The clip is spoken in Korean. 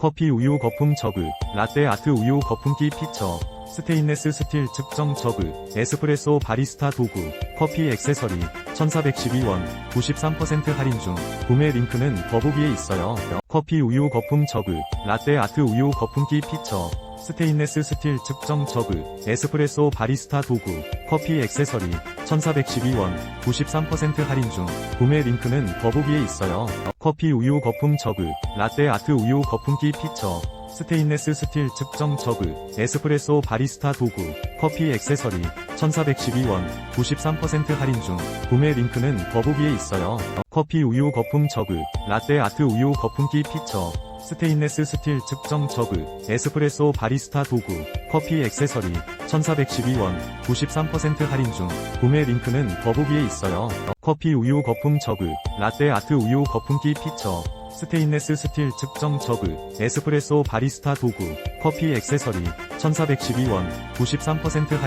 커피 우유 거품 저그, 라떼 아트 우유 거품기 피처, 스테인레스 스틸 측정 저그, 에스프레소 바리스타 도구, 커피 액세서리, 1412원, 93% 할인 중, 구매 링크는 더보기에 있어요. 커피 우유 거품 저그, 라떼 아트 우유 거품기 피처, 스테인레스 스틸 측정 저그, 에스프레소 바리스타 도구, 커피 액세서리, 1412원, 93% 할인 중, 구매 링크는 더보기에 있어요. 커피 우유 거품 저그, 라떼 아트 우유 거품기 피처, 스테인레스 스틸 측정 저그, 에스프레소 바리스타 도구, 커피 액세서리, 1412원, 93% 할인 중, 구매 링크는 더보기에 있어요. 커피 우유 거품 저그, 라떼 아트 우유 거품기 피처, 스테인레스 스틸 측정 저그, 에스프레소 바리스타 도구, 커피 액세서리, 1412원, 93% 할인 중, 구매 링크는 더보기에 있어요. 커피 우유 거품 저그, 라떼 아트 우유 거품기 피처, 스테인레스 스틸 측정 저그, 에스프레소 바리스타 도구, 커피 액세서리, 1412원, 93% 할인